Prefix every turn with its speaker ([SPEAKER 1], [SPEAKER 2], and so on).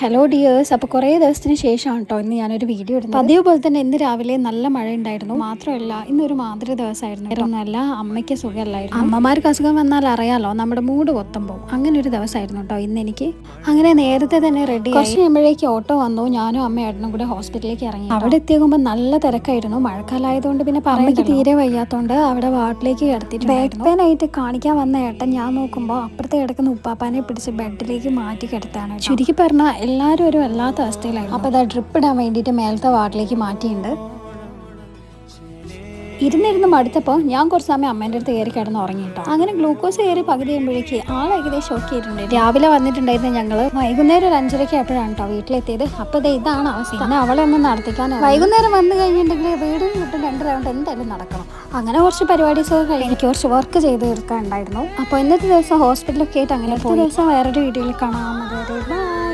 [SPEAKER 1] Hello dears അപ്പോൾ കുറേ ദിവസത്തിന് ശേഷമാണ് കേട്ടോ ഇന്ന് ഞാനൊരു വീഡിയോ ഇടുന്നത്. പതിവ് പോലെ തന്നെ ഇന്ന് രാവിലെ നല്ല മഴ ഉണ്ടായിരുന്നു മാത്രമല്ല ഒരു മാതൃ ദിവസമായിരുന്നു. ഒന്നല്ല അമ്മയ്ക്ക് സുഖമല്ലായിരുന്നു. അമ്മമാർക്ക് അസുഖം വന്നാൽ അറിയാലോ നമ്മുടെ മൂഡ് കൊത്തുമ്പോൾ അങ്ങനെ ഒരു ദിവസമായിരുന്നു കേട്ടോ ഇന്ന് എനിക്ക്. അങ്ങനെ നേരത്തെ തന്നെ റെഡി കുറച്ച് കഴിയുമ്പോഴേക്ക് ഓട്ടോ വന്നു. ഞാനും അമ്മ ഏട്ടനും കൂടെ ഹോസ്പിറ്റലിലേക്ക് ഇറങ്ങി. അവിടെ എത്തിയാകുമ്പോൾ നല്ല തിരക്കായിരുന്നു. മഴക്കാലമായതുകൊണ്ട് പിന്നെ പറയുന്നത് തീരെ വയ്യാത്തോണ്ട് അവിടെ വാട്ടിലേക്ക് കിടത്തിയിട്ട് ബാക്ക് പെയിൻ ആയിട്ട് കാണിക്കാൻ വന്ന ഏട്ടൻ ഞാൻ നോക്കുമ്പോൾ അപ്പുറത്തെ കിടക്കുന്ന ഉപ്പാപ്പാനെ പിടിച്ച് ബെഡിലേക്ക് മാറ്റി കിടത്താണ് ചുരുക്കി പറഞ്ഞാൽ എല്ലാവരും ഒരു വല്ലാത്ത അവസ്ഥയിലായിരുന്നു. അപ്പോൾ അതാ ഡ്രിപ്പ് ഇടാൻ വേണ്ടിയിട്ട് മേലത്തെ വാർഡിലേക്ക് മാറ്റിയിട്ടുണ്ട് ഇരുന്നിരുന്ന് മടുത്തപ്പോൾ ഞാൻ കുറച്ച് സമയം അമ്മേന്റെ അടുത്ത് കയറി കിടന്ന് ഉറങ്ങിട്ടോ. അങ്ങനെ ഗ്ലൂക്കോസ് കയറി പകുതി ചെയ്യുമ്പോഴേക്ക് ആൾ ഏകദേശം ഒക്കെ ആയിട്ടുണ്ട്. രാവിലെ വന്നിട്ടുണ്ടായിരുന്നു ഞങ്ങൾ വൈകുന്നേരം ഒരു അഞ്ചരയ്ക്ക് ആയപ്പോഴാണ് കേട്ടോ വീട്ടിലെത്തിയത്. അപ്പോൾ ദേ ഇതാണ് അവസ്ഥ. പിന്നെ അവളെ ഒന്ന് നടത്തിക്കാൻ വൈകുന്നേരം വന്നു കഴിഞ്ഞിട്ടുണ്ടെങ്കിൽ വീടും കിട്ടും രണ്ട് റൗണ്ട് എന്തായാലും നടക്കണം. അങ്ങനെ കുറച്ച് പരിപാടീസൊക്കെ കഴിഞ്ഞ് എനിക്ക് കുറച്ച് വർക്ക് ചെയ്ത് തീർക്കാനുണ്ടായിരുന്നു. അപ്പോൾ ഇന്നത്തെ ദിവസം ഹോസ്പിറ്റലൊക്കെ ആയിട്ട് അങ്ങനെ ദിവസം വേറൊരു വീഡിയോയിൽ കാണാവുന്നത്